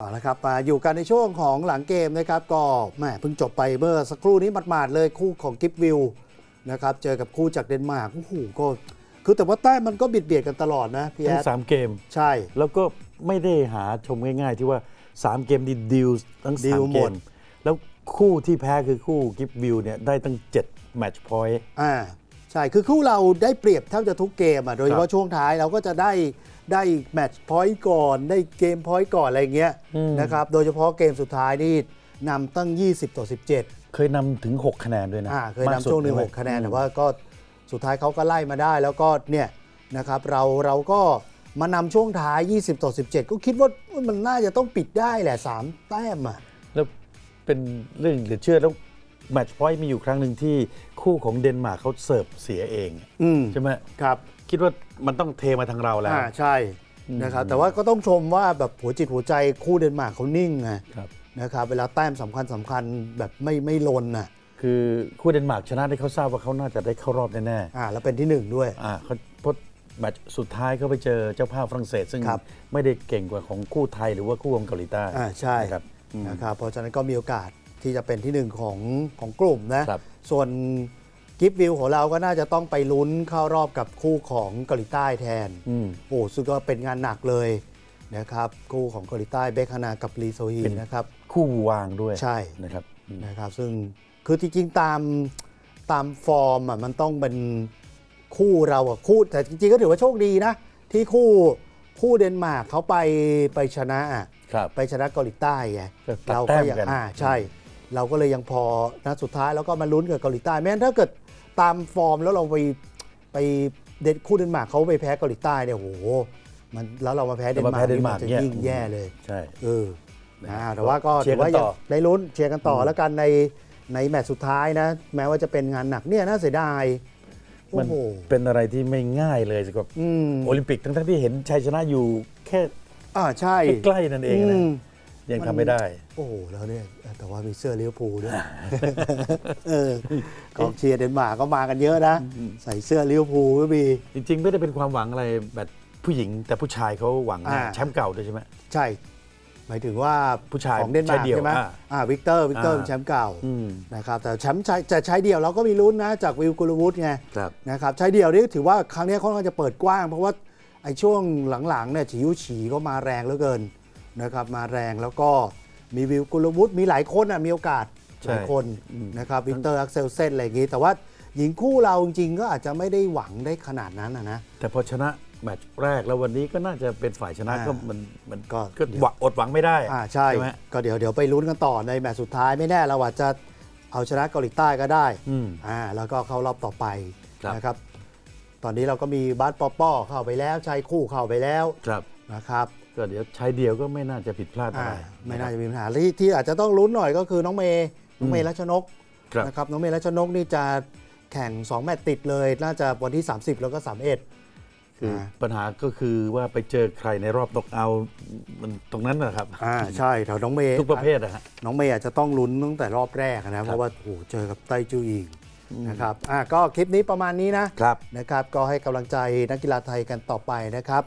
เอาละครับมาอยู่กันในช่วงของหลังเกมนะครับก็แหมเพิ่งจบไปเมื่อสักครู่นี้หมาดๆเลยคู่ของกิฟวิลนะครับเจอกับคู่จากเดนมาร์กโอ้โหก็คือแต่ว่าแต้มมันก็บิดเบียดกันตลอดนะพี่แอทั้งดสามเกม ใช่ แล้วก็ไม่ได้หาชมง่ายๆ ที่ว่า 3 เกมดีดิวทั้งดีสาลมหเกมดมแล้วคู่ที่แพ้คือคู่กิฟวิวเนี่ยได้ตั้ง7แมตช์พอยต์ อ่าใช่คือคู่เราได้เปรียบแทบจะทุกเกมอะโดยเฉครัพาะบช่วงท้ายเราก็จะได้ ได้แมตช์พอยต์ก่อน ได้เกมพอยต์ก่อนอะไรเงี้ยอืมนะครับ โดยเฉพาะเกมสุดท้ายนี่นำตั้ง 20 ต่อ 17 เคยนำถึง 6 คะแนนด้วยนะอ่าเคยมากนำสุดช่วงหนึ่งใไหหมกคะแนนอืมแต่ว่าก็สุดท้ายเขาก็ไล่มาได้แล้วก็เนี่ยนะครับเราเราก็มานำช่วงท้าย 20 ต่อ 17 ก็คิดว่ามันน่าจะต้องปิดได้แหละ 3 แต้มอะแล้วเป็นเรื่องเหลือเชื่อแล้ว แมตช์พอยต์มีอยู่ครั้งหนึ่งที่คู่ของเดนมาร์กเขาเสิร์ฟเสียเองอืมใช่ไหมครับคิดว่ามันต้องเทมาทางเราแล้ว อ่าใช่นะครับแต่ว่าก็ต้องชมว่าแบบหัวจิตหัวใจคู่เดนมาร์กเขานิ่งไงครับ นะครับเวลาแต้มสำคัญสำคัญแบบไม่ไม่ลนน่ะคือคู่เดนมาร์กชนะที่เขาทราบว่าเขาน่าจะได้เข้ารอบแน่อ่าแล้วเป็นที่หนึ่งด้วย ๆอ่าเขาเพราะแมตช์สุดท้ายเขาไปเจอเจ้าภาพฝรั่งเศส ซึ่งครับ ไม่ได้เก่งกว่าของคู่ไทยหรือว่าคู่ของเกาหลีใต้อ่าใช่นะครับอืมนะครับเพราะฉะนั้นก็มีโอกาส ที่จะเป็นที่หนึ่งของของกลุ่มนะ ครับ ส่วนกิฟวิวของเราก็น่าจะต้องไปลุ้นเข้ารอบกับคู่ของเกาหลีใต้แทน อืม โอ้ซึ่งก็เป็นงานหนักเลยนะครับคู่ของเกาหลีใต้เบคฮานากับลีโซฮีเป็น นะครับ คู่วางด้วยใช่ นะครับอืม นะครับซึ่งคือจริงๆตามตามฟอร์มอะมันต้องเป็นคู่เราอะคู่แต่จริงๆก็ถือว่าโชคดีนะ ที่คู่คู่เดนมาร์กเขาไปไปชนะอะครับ ไปชนะเกาหลีใต้ไงก็ตัดเราแต้ก็มยังกัน อ่าใช่ เราก็เลยยังพอนะสุดท้ายแล้วก็มาลุ้นกับเกาหลีใต้แม้นถ้าเกิดตามฟอร์มแล้วเราไปไปเดนคู่เดนมาร์กเขาไปแพ้เกาหลีใต้เนี่ยโหมันแล้วเรามาแพ้เดนแต่มามาร์แพ้กเดนนี่มามัร์กนจะเนี่ยยิ่งแย่เลยใช่เออนะอ่าแต่ว่าก็เชียถืร์อว่ากันต่ยังอได้ลุ้นเชียร์กันต่อแล้วกันในในแมตช์สุดท้ายนะ แม้ว่าจะเป็นงานหนักเนี่ยน่าเสียดายโอ้มันโหเป็นอะไรที่ไม่ง่ายเลยสำหรับอืมโอลิมปิกทั้งๆที่เห็นชัยชนะอยู่แค่อ่าใช่ใกล้ๆนั่นเองนะม ยังทำไม่ได้ โอ้โหแล้วเนี่ยแต่ว่ามีเสื้อลิเวอร์พูลด้วยเออกองเชียร์เดนมาร์กก็มากันเยอะนะ ใส่เสื้อลิเวอร์พูลก็มี จริง ๆ ไม่ได้เป็นความหวังอะไรแบบผู้หญิง แต่ผู้ชายเขาหวังนะอ่า แชมป์เก่าด้วยใช่ไหม ใช่ หมายถึงว่าผู้ชายของเดนมาร์กใช้เดี่ยวใช่ไหมอ่าอ่าวิกเตอร์วิกเตอร์อ่า เป็นแชมป์เก่าอืมนะครับแต่แชมป์ชายจะใช้เดี่ยวเราก็มีลุ้นนะจากวิลกุลวุฒิไง ครับ นะครับใช้เดี่ยวนี่ถือว่าครั้งนี้ค่อนข้างจะเปิดกว้าง เพราะว่าไอ้ช่วงหลังๆเนี่ยฉิวฉีก็มาแรงเหลือเกิน นะครับมาแรงแล้วก็มีวิวกุลวุฒิมีหลายคนอะมีโอกาสใช่หลายคนนะครับวิกเตอร์อักเซลเซนอะไรอย่างงี้ แต่ว่าหญิงคู่เราจริงๆก็อาจจะไม่ได้หวังได้ขนาดนั้นนะนะ แต่พอชนะแมตช์แรกแล้ววันนี้ก็น่าจะเป็นฝ่ายชนะอ่าก็มันมันก็ ก็หวังอดหวังไม่ได้อ่าใช่ ไหม ก็เดี๋ยวเดี๋ยวไปลุ้นกันต่อในแมตช์สุดท้ายไม่แน่เราอาจจะเอาชนะเกาหลีใต้ก็ได้อืมอ่าแล้วก็เข้ารอบต่อไปครับ นะครับ ตอนนี้เราก็มีบาสปอป้อเข้าไปแล้วชายคู่เข้าไปแล้วครับ นะครับ ก็เดี๋ยวใช้เดียวก็ไม่น่าจะผิดพลาดอะไรอ่าไม่น่าจะมีปัญหาที่ที่อาจจะต้องลุ้นหน่อยก็คือน้องเมย์น้องเมย์รัชนกครับนะครับน้องเมย์รัชนกนี่จะแข่ง 2 แมตช์ติดเลย น่าจะวันที่ 30 แล้วก็ 31 คืออาปัญหาก็คือว่าไปเจอใครในรอบตกเอาท์มันตรงนั้นนะครับอ่าใช่แถวน้องเมย์ทุกประเภทนะฮะน้องเมย์อาจจะต้องลุ้นตั้งแต่รอบแรกนะเพราะว่าโอ้โหเจอกับไต้จูอิงนะครับอ่าก็คลิปนี้ประมาณนี้นะครับนะครับ ก็ให้กำลังใจนักกีฬาไทยกันต่อไปนะครับ